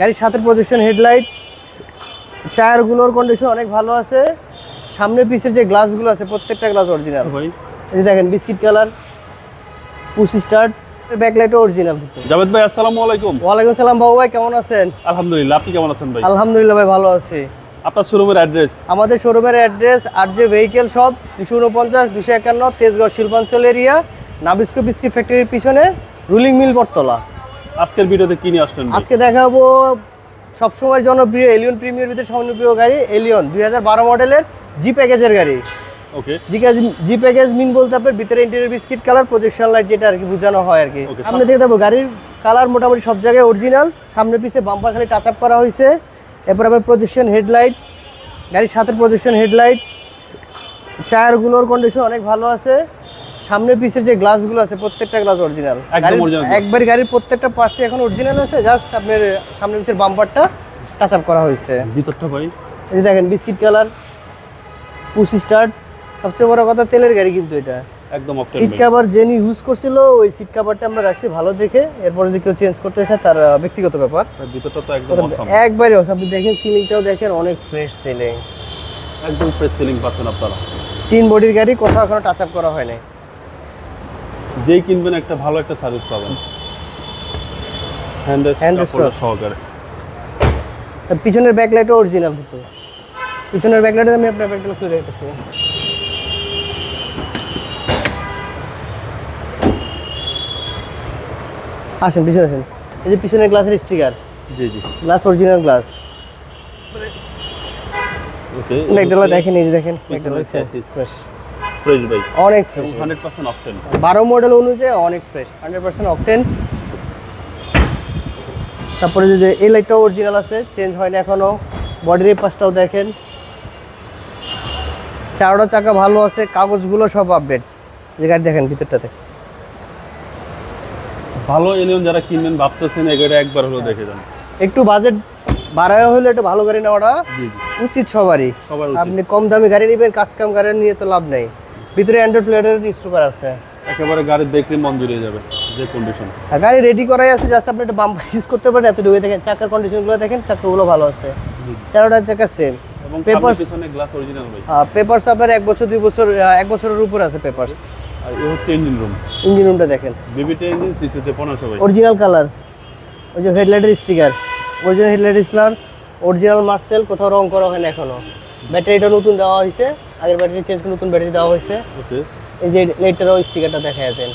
গাড়ির সাথে projection headlight টায়ারগুলোর condition অনেক ভালো আছে। সামনে পিছের যে গ্লাসগুলো আছে প্রত্যেকটা গ্লাস অরিজিনাল ভাই। এই দেখেন বিস্কিট কালার পুশ স্টার্ট ব্যাকলাইটও অরিজিনাল জাভেদ ভাই আসসালামু আলাইকুম। ওয়ালাইকুম সালাম বাবু ভাই কেমন আছেন? আলহামদুলিল্লাহ আপনি কেমন আছেন ভাই? আলহামদুলিল্লাহ ভাই ভালো আছি। আপনার শোরুমের অ্যাড্রেস আমাদের শোরুমের অ্যাড্রেস আর যে ভেহিকেল শপ দুশো উনপঞ্চাশ দুশো একান্ন তেজগাঁও শিল্পাঞ্চল এরিয়া নাবিস্কো বিস্কিট ফ্যাক্টরির পিছনে রুলিং মিল বটতলা। আজকের ভিডিওতে কি নিয়ে আসলেন আজকে দেখাবো সবসময় জনপ্রিয় এলিয়ন প্রিমিয়ার ভিতরে জনপ্রিয় গাড়ি এলিয়ন দুই হাজার বারো মডেলের জি প্যাকেজের গাড়ি। ওকে জি প্যাকেজ- মিন বলতে আপনার ভিতরে interior biscuit colour projection light যেটা আর কি বোঝানো হয় আর কি। সামনে দেখে দেবো গাড়ির কালার মোটামুটি সব জায়গায় অরিজিনাল সামনে পিছে বাম্পার খালি টাচ আপ করা হয়েছে। এরপর আবার প্রজেকশন হেডলাইট গাড়ির সাথে প্রজেকশন হেডলাইট টায়ারগুলোর কন্ডিশন অনেক ভালো আছে। সামনে পিছের যে গ্লাসগুলো আছে প্রত্যেকটা গ্লাস অরিজিনাল একবার গাড়ির প্রত্যেকটা পার্টসই এখন অরিজিনাল আছে জাস্ট আপনার সামনে পিছের বাম্পারটা টাচ আপ করা হয়েছে। ভিতরটা ভাই। এই দেখেন বিস্কিট কালার পুশ স্টার্ট সবচেয়ে বড় কথা তেলের গাড়ি কিন্তু এটা। একদম সিট কাভার যিনি ইউজ করছিল ওই সিট কাভারটা আমরা রাখছি ভালো দেখে এরপরে যদি কেউ চেঞ্জ করতে চায় তার ব্যক্তিগত ব্যাপার। ভিতরটা তো একদম awesome। একবারে আপনি দেখেন সিলিংটাও দেখেন অনেক ফ্রেশ সিলিং একদম ফ্রেশ সিলিং পাচ্ছেন আপনারা। তিন বডির গাড়ি কোথাও এখনও টাচ আপ করা হয় নাই। যেই কিনবেন একটা ভালো একটা সার্ভিস পাবেন। হ্যান্ড সহকারে। পিছনের ব্যাকলাইটও অরিজিনাল কিন্তু পিছনের ব্যাকলাইটে আমি আপনার ব্যাকলাইট খুলে রেখেছি। আসেন পিছনে আসেন। এই যে পিছনের গ্লাসের স্টিকার জি জি। গ্লাস অরিজিনাল গ্লাস ওকে মেঘডালা দেখেন এই যে দেখেন মেঘডালা ফ্রেশ ফ্রেশ ভাই। অনেক ফ্রেশ। হান্ড্রেড পার্সেন্ট অপটেন বারো মডেল অনুযায়ী অনেক ফ্রেশ হান্ড্রেড পার্সেন্ট অকটেন তারপরে যে এই লাইটটাও অরিজিনাল আছে চেঞ্জ হয়নি এখনও। বডির এই পাশটাও দেখেন। চারটা চাকা ভালো আছে কাগজগুলো সব আপডেট যে গাড়ি দেখেন ভিতরটাতে। ভালো এলিয়ন যারা কিনবেন ভাবতেছেন এই গাড়ি একবার হলো দেখে যান। একটু বাজেট বাড়ায় হলে একটু ভালো গাড়ি নেওয়াটা উচিত সবারই। আপনি কম দামি গাড়ি নেবেন কাজ কাম গাড়ি নিয়ে তো লাভ নেই। ভিতরে অ্যান্ড্রয়েড প্লেটের স্টোকার আছে। একেবারে গাড়ি দেখলে মন জুড়িয়ে যাবে যে কন্ডিশন গাড়ি রেডি করাই আছে জাস্ট আপনি একটা বাম্পার ইউজ করতে পারেন এত ডুবে দেখেন। চাকার কন্ডিশনগুলো দেখেন চাকাগুলো ভালো আছে। চারোটার চাকা সেম Papers- গ্লাস অরিজিনাল ভাই পেপারস আপনার এক বছর দুই বছর এক বছরের উপর আছে পেপারস আর এ হচ্ছে ইঞ্জিন রুম ইঞ্জিন রুমটা দেখেন। বিবিটা ইঞ্জিন সিসিতে পনেরোশো ভাই অরিজিনাল কালার ওই যে হেডলাইটের sticker original headlight sticker original Marcel কোথাও রং করা হয় না এখনও। ব্যাটারিটা নতুন দেওয়া হয়েছে। আগের ব্যাটারি চেঞ্জ করে নতুন ব্যাটারি দেওয়া হয়েছে। এই যে লাইটটারও স্টিকারটা দেখা যাচ্ছেন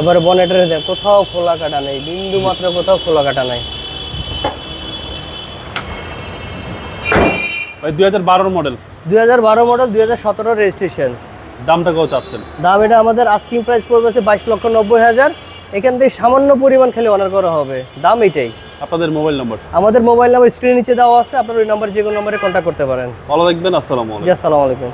এবারে বনেটের কোথাও খোলা কাটা নেই বিন্দু মাত্র কোথাও খোলা কাটা নাই। ভাই দুই হাজার বারোর মডেল দুই হাজার বারো মডেল দুই হাজার সতেরো রেজিস্ট্রেশন দামটা কত চাচ্ছেন? দাম এটা আমাদের আস্কিং প্রাইস পড়বে হচ্ছে বাইশ লক্ষ নব্বই হাজার। এখান থেকে সামান্য পরিমাণ খালি অনার করা হবে। দাম এটাই। আপনাদের মোবাইল নাম্বার আমাদের মোবাইল নাম্বার স্ক্রিন নিচে দেওয়া আছে আপনার ওই নাম্বার যে কোনো নাম্বারে কন্ট্যাক্ট করতে পারেন। ভালো দেখবেন আসসালামু আলাইকুম। আসসালামু আলাইকুম।